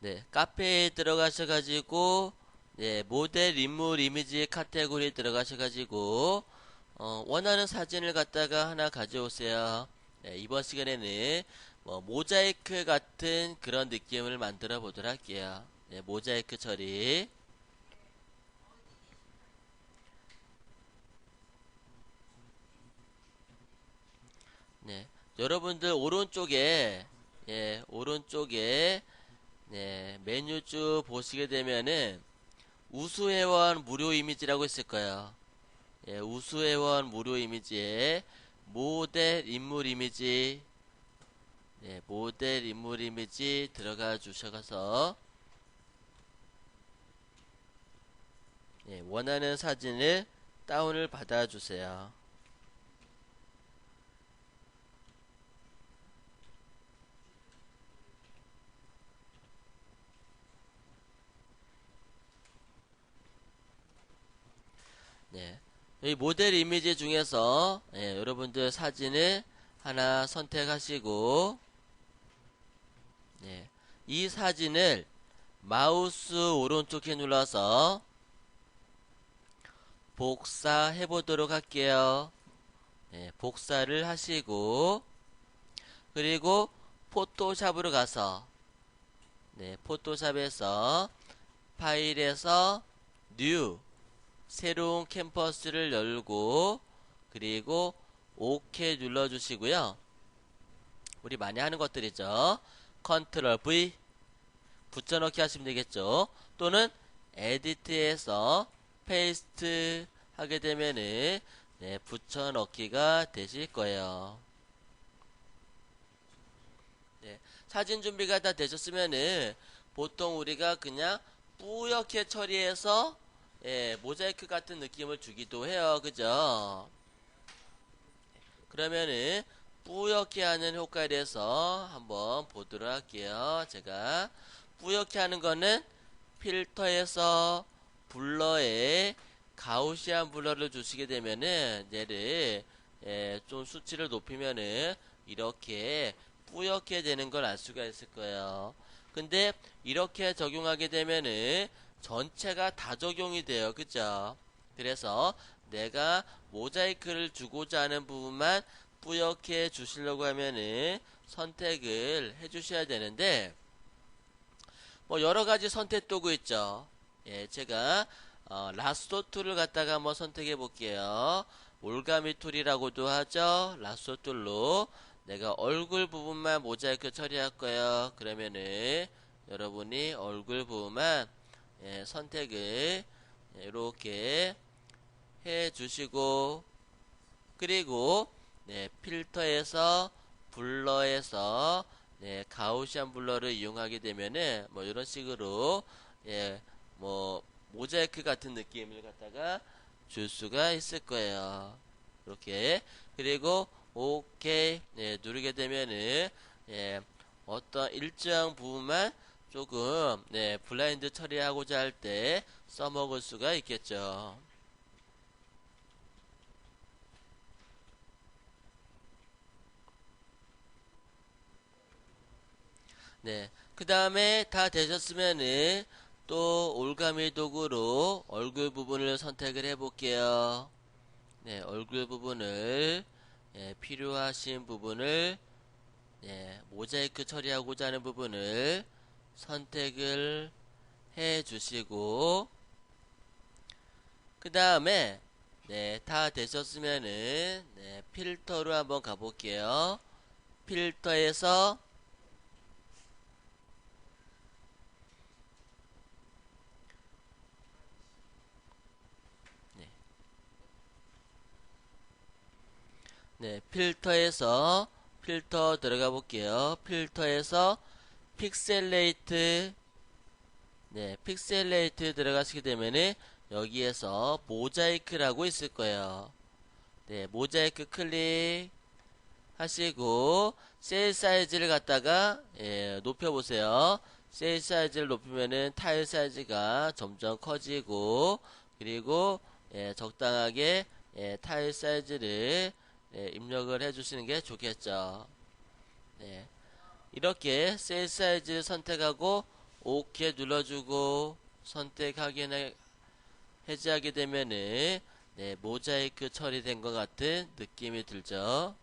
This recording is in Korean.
네, 카페에 들어가셔 가지고 네, 모델 인물 이미지 카테고리 들어가셔 가지고 어, 원하는 사진을 갖다가 하나 가져오세요. 네, 이번 시간에는 뭐 모자이크 같은 그런 느낌을 만들어 보도록 할게요. 네, 모자이크 처리. 네, 여러분들 오른쪽에 예, 오른쪽에 네, 메뉴 쭉 보시게 되면은 우수회원 무료 이미지라고 있을 거예요. 예, 우수회원 무료 이미지에 모델 인물 이미지 네, 모델 인물 이미지 들어가 주셔서 네, 원하는 사진을 다운을 받아 주세요. 네. 이 모델 이미지 중에서 예, 여러분들 사진을 하나 선택하시고 네. 이 사진을 마우스 오른쪽 에 눌러서 복사해 보도록 할게요. 네, 복사를 하시고 그리고 포토샵으로 가서 네, 포토샵에서 파일에서 뉴 새로운 캠퍼스를 열고 그리고 OK 눌러주시고요. 우리 많이 하는 것들이죠. 컨트롤 V 붙여넣기 하시면 되겠죠. 또는 에디트에서 페이스트 하게 되면은 네, 붙여넣기가 되실 거예요. 네, 사진 준비가 다 되셨으면은 보통 우리가 그냥 뿌옇게 처리해서 예, 모자이크 같은 느낌을 주기도 해요. 그죠? 그러면은 뿌옇게 하는 효과에 대해서 한번 보도록 할게요. 제가 뿌옇게 하는 거는 필터에서 블러에 가우시안 블러를 주시게 되면은 얘를 예, 좀 수치를 높이면은 이렇게 뿌옇게 되는 걸 알 수가 있을 거예요. 근데 이렇게 적용하게 되면은 전체가 다 적용이 돼요. 그죠? 그래서 내가 모자이크를 주고자 하는 부분만 뿌옇게 주시려고 하면은 선택을 해 주셔야 되는데 뭐 여러 가지 선택 도구 있죠. 예, 제가 어, 라스토 툴을 갖다가 한번 선택해 볼게요. 올가미 툴이라고도 하죠. 라스토 툴로 내가 얼굴 부분만 모자이크 처리할 거예요. 그러면은 여러분이 얼굴 부분만 예, 선택을 이렇게 해 주시고 그리고 네, 필터에서 블러에서 네, 가우시안 블러를 이용하게 되면은 뭐 이런 식으로 예, 뭐 모자이크 같은 느낌을 갖다가 줄 수가 있을 거예요. 이렇게 그리고 오케이 네, 누르게 되면은 예, 어떤 일정 부분만 조금 네, 블라인드 처리하고자 할 때 써먹을 수가 있겠죠. 네. 그 다음에 다 되셨으면은 또 올가미 도구로 얼굴 부분을 선택을 해 볼게요. 네, 얼굴 부분을 예, 필요하신 부분을 예, 모자이크 처리하고자 하는 부분을 선택을 해 주시고 그 다음에 네, 다 되셨으면은 네, 필터로 한번 가볼게요. 필터에서 네. 네, 필터에서 필터 들어가 볼게요. 필터에서 픽셀레이트 네, 픽셀레이트 들어가시게 되면은 여기에서 모자이크라고 있을 거예요. 네, 모자이크 클릭 하시고 셀 사이즈를 갖다가 예, 높여 보세요. 셀 사이즈를 높이면은 타일 사이즈가 점점 커지고 그리고 예, 적당하게 예, 타일 사이즈를 예, 입력을 해 주시는 게 좋겠죠. 네. 이렇게 셀 사이즈 선택하고 오케이 눌러주고 선택 확인해 해제하게 되면은 네, 모자이크 처리된 것 같은 느낌이 들죠.